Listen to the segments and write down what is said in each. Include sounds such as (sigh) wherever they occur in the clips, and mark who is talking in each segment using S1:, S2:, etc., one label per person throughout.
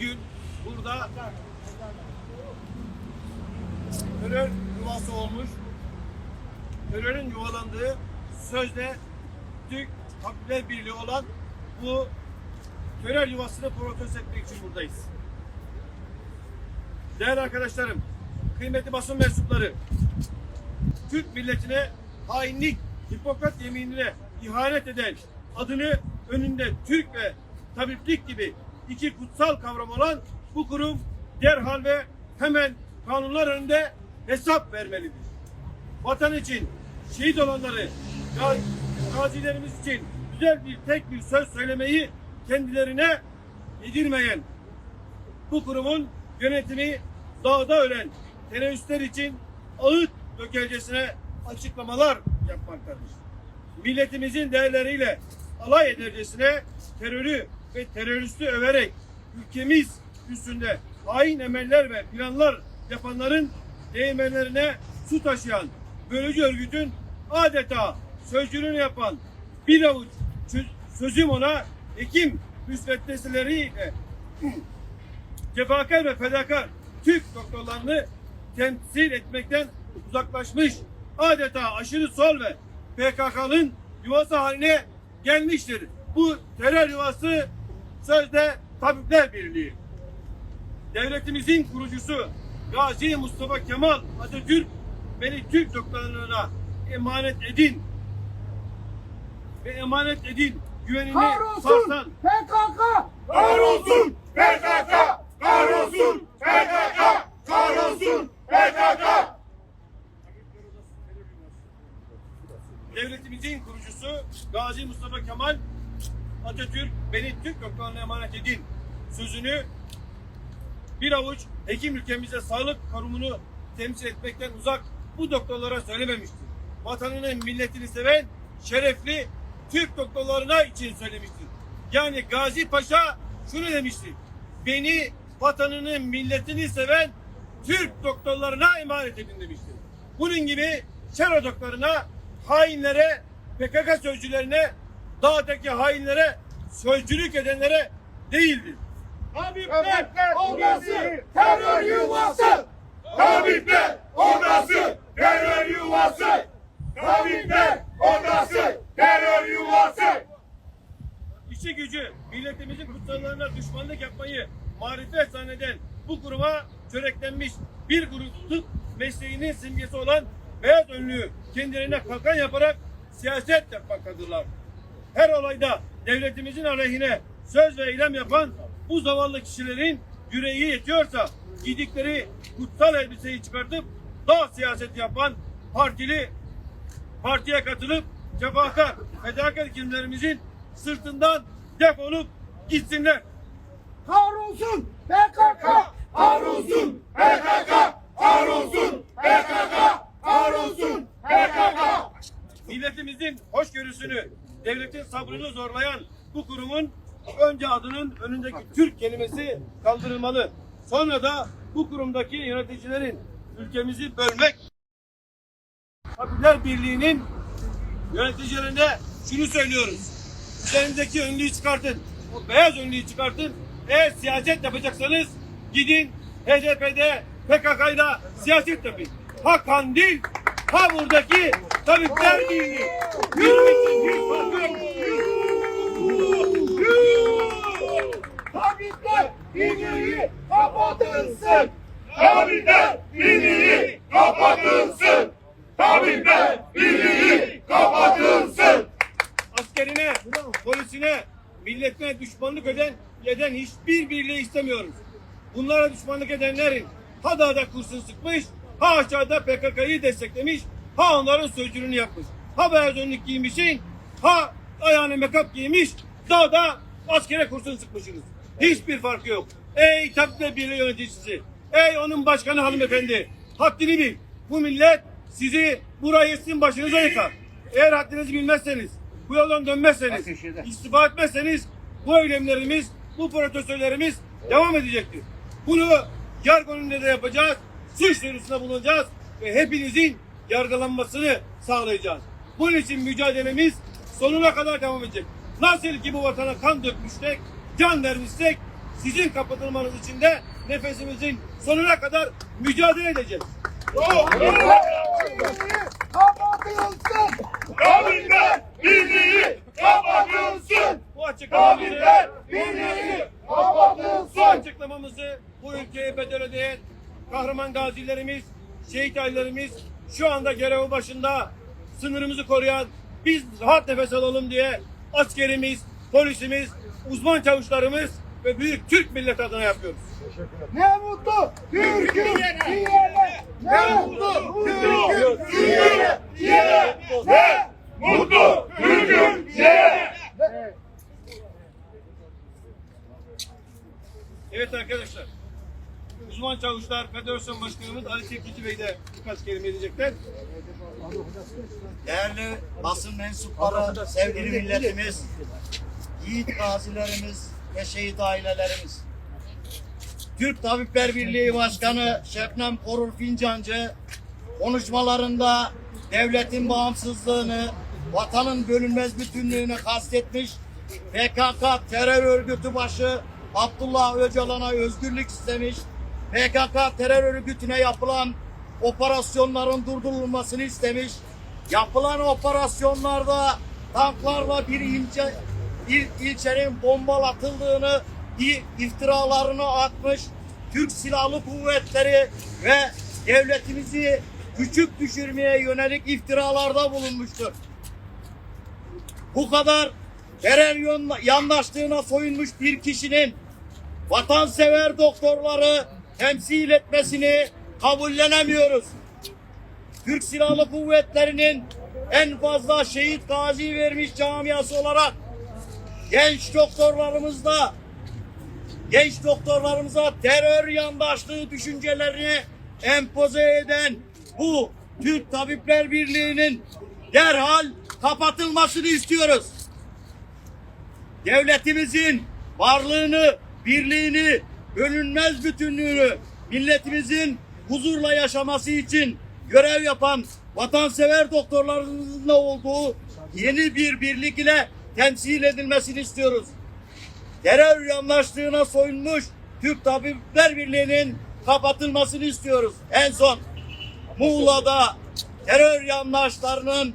S1: bugün burada terör yuvası olmuş. Terörün yuvalandığı sözde Türk Tabipler Birliği olan bu terör yuvasını protesto etmek için buradayız. Değerli arkadaşlarım, kıymetli basın mensupları, Türk milletine hainlik, Hipokrat yeminine ihanet eden, adını önünde Türk ve tabiplik gibi iki kutsal kavram olan bu kurum derhal ve hemen kanunlar önünde hesap vermelidir. Vatan için şehit olanları, gaz- gazilerimiz için güzel bir tek bir söz söylemeyi kendilerine yedirmeyen bu kurumun yönetimi dağda ölen teröristler için ağıt dökercesine açıklamalar yapmaktadır. Milletimizin değerleriyle alay edercesine terörü ve teröristi överek ülkemiz üstünde hain emeller ve planlar yapanların değmenlerine su taşıyan bölücü örgütün adeta sözcülüğünü yapan bir avuç sö- sözüm ona Ekim müsveddeseleriyle (clears throat) cefakar ve fedakar Türk doktorlarını temsil etmekten uzaklaşmış adeta aşırı sol ve PKK'nın yuvası haline gelmiştir. Bu terör yuvası sözde Tabipler Birliği. Devletimizin kurucusu Gazi Mustafa Kemal Atatürk beni Türk doktorlarına emanet edin ve emanet edin güvenini sarsan
S2: PKK!
S3: Kahrolsun PKK! Kahrolsun PKK! Kahrolsun PKK!
S1: devletimizin kurucusu Gazi Mustafa Kemal Atatürk beni Türk doktorlarına emanet edin sözünü bir avuç hekim ülkemize sağlık kurumunu temsil etmekten uzak bu doktorlara söylememiştir. Vatanını, milletini seven şerefli Türk doktorlarına için söylemiştir. Yani Gazi Paşa şunu demiştir. Beni vatanını, milletini seven Türk doktorlarına emanet edin demiştir. Bunun gibi şer doktoruna, hainlere, PKK sözcülerine, dağdaki hainlere, sözcülük edenlere değildir.
S3: Tabipler
S2: Odası terör yuvası!
S3: Tabipler Odası terör yuvası! Tabipler Odası terör yuvası!
S1: İşi gücü milletimizin kutsallarına düşmanlık yapmayı marifet zanneden bu kuruma çöreklenmiş bir grup mesleğinin simgesi olan beyaz önlüğü kendilerine kalkan yaparak siyaset yapmaktadırlar. Her olayda devletimizin aleyhine söz ve eylem yapan bu zavallı kişilerin yüreği yetiyorsa giydikleri kutsal elbiseyi çıkartıp dağ siyaseti yapan partili partiye katılıp cefakar, fedakar kimlerimizin sırtından defolup gitsinler.
S2: Kahrolsun PKK!
S3: Kahrolsun PKK! Kahrolsun PKK! Kahrolsun PKK!
S1: Milletimizin hoşgörüsünü, devletin sabrını zorlayan bu kurumun önce adının önündeki Türk kelimesi kaldırılmalı. Sonra da bu kurumdaki yöneticilerin ülkemizi bölmek Tabipler Birliği'nin yöneticilerine şunu söylüyoruz. Üzerinizdeki önlüğü çıkartın. O beyaz önlüğü çıkartın. Eğer siyaset yapacaksanız gidin HDP'de PKK'yla siyaset yapın. Ha Kandil, ha buradaki Tabipler Birliği. Yürümesin, yürü,
S2: Tabipler Birliği kapatılsın!
S3: Tabipler Birliği kapatılsın! Tabipler Birliği kapatılsın!
S1: askerine, polisine, milletine düşmanlık eden, eden hiçbir birliği istemiyoruz. Bunlara düşmanlık edenlerin ha dağda kurşun sıkmış, ha aşağıda PKK'yı desteklemiş, ha onların sözcülüğünü yapmış. Ha beyaz önlük giymişsin, ha ayağına mekap giymiş, dağda askere kurşun sıkmışsınız. Hiçbir farkı yok. Ey Tabipler Birliği yöneticisi, ey onun başkanı hanımefendi, haddini bil. Bu millet sizi burayı sizin başınıza yıkar. Eğer haddinizi bilmezseniz, bu yoldan dönmezseniz, istifa etmezseniz bu eylemlerimiz, bu protestolarımız devam edecektir. Bunu yargı önünde de yapacağız, suç duyurusunda bulunacağız ve hepinizin yargılanmasını sağlayacağız. Bunun için mücadelemiz sonuna kadar devam edecek. Nasıl ki bu vatana kan dökmüşsek, can vermişsek, sizin kapatılmanız için de nefesimizin sonuna kadar mücadele edeceğiz.
S2: Kapatılsın.
S3: Tabipler Birliği kapatılsın.
S1: Bu açıklamamızı,
S3: Birliği
S1: bu
S3: kapatılsın.
S1: açıklamamızı bu ülkeye bedel ödeyen kahraman gazilerimiz, şehit ailelerimiz şu anda görev başında sınırımızı koruyan biz rahat nefes alalım diye askerimiz, polisimiz, uzman çavuşlarımız ve büyük Türk milleti adına yapıyoruz.
S2: Ne mutlu Türk'üm diyene. Ne mutlu Türk'üm diyene.
S3: Diyene ve mutlu Türk'üm diyene.
S1: Evet arkadaşlar. Uzman çavuşlar Federasyon Başkanımız Ali Tilkici Bey de birkaç kelime edecekler.
S4: Değerli basın mensupları, sevgili milletimiz, yiğit gazilerimiz ve şehit ailelerimiz. Türk Tabipler Birliği Başkanı Şebnem Korur Fincancı konuşmalarında devletin bağımsızlığını, vatanın bölünmez bütünlüğünü kastetmiş, PKK terör örgütü başı Abdullah Öcalan'a özgürlük istemiş, PKK terör örgütüne yapılan operasyonların durdurulmasını istemiş, yapılan operasyonlarda tanklarla bir ilçe, bir ilçenin bombalatıldığını, i- iftiralarını atmış, Türk Silahlı Kuvvetleri ve devletimizi küçük düşürmeye yönelik iftiralarda bulunmuştur. Bu kadar terör yandaşlığına soyunmuş bir kişinin vatansever doktorları temsil etmesini kabullenemiyoruz. Türk Silahlı Kuvvetleri'nin en fazla şehit gazi vermiş camiası olarak genç doktorlarımızda genç doktorlarımıza terör yandaşlığı düşüncelerini empoze eden bu Türk Tabipler Birliği'nin derhal kapatılmasını istiyoruz. Devletimizin varlığını, birliğini, bölünmez bütünlüğünü, milletimizin huzurla yaşaması için görev yapan vatansever doktorlarımızın da olduğu yeni bir birlik ile temsil edilmesini istiyoruz terör yandaşlığına soyunmuş Türk Tabipler Birliği'nin kapatılmasını istiyoruz. En son Muğla'da terör yandaşlarının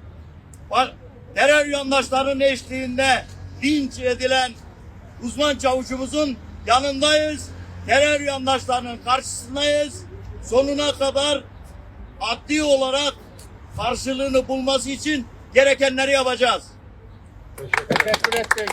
S4: terör yandaşlarının eşliğinde linç edilen uzman çavuşumuzun yanındayız. Terör yandaşlarının karşısındayız. Sonuna kadar adli olarak karşılığını bulması için gerekenleri yapacağız.
S2: Teşekkür ettik.